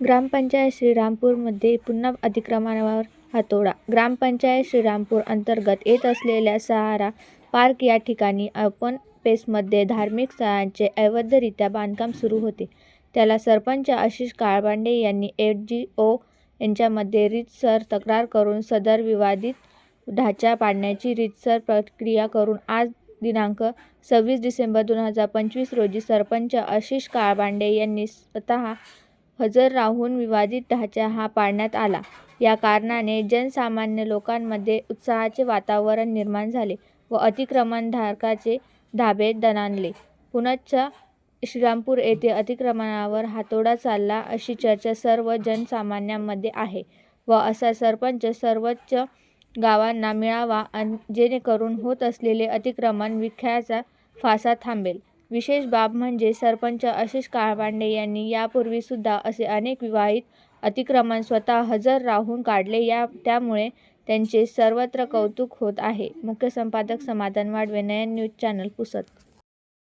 ग्रामपंचायत श्रीरामपूरमध्ये पुन्हा अतिक्रमणावर हातोडा ग्रामपंचायत श्रीरामपूर अंतर्गत येत असलेल्या सहारा पार्क या ठिकाणी ओपन पेसमध्ये धार्मिक स्थळांचे अवैधरित्या बांधकाम सुरू होते. त्याला सरपंच आशिष काळबांडे यांनी एफ जी. ओ. यांच्यामध्ये रीतसर तक्रार करून सदर विवादित ढाचा पाडण्याची रीतसर प्रक्रिया करून आज दिनांक सव्वीस डिसेंबर दोन हजार पंचवीस रोजी सरपंच आशिष काळबांडे यांनी स्वतः हजर राहून विवादित ढाचा हा पाडण्यात आला. या कारणाने जनसामान्य लोकांमध्ये उत्साहाचे वातावरण निर्माण झाले व अतिक्रमणधारकाचे धाबे दणाणले. पुनश्च श्रीरामपूर येथे अतिक्रमणावर हातोडा चालला अशी चर्चा सर्व जनसामान्यांमध्ये आहे व असा सरपंच सर्वोच्च गावांना मिळावा जेणेकरून होत असलेले अतिक्रमण विख्याचा फासा थांबेल. विशेष बाब म्हणजे सरपंच आशिष काळपांडे यांनी यापूर्वीसुद्धा असे अनेक विवाहित अतिक्रमण स्वतः हजर राहून काढले या त्यामुळे त्यांचे सर्वत्र कौतुक होत आहे. मुख्य संपादक समाधान वाढवे नयन न्यूज चॅनल, पुसद.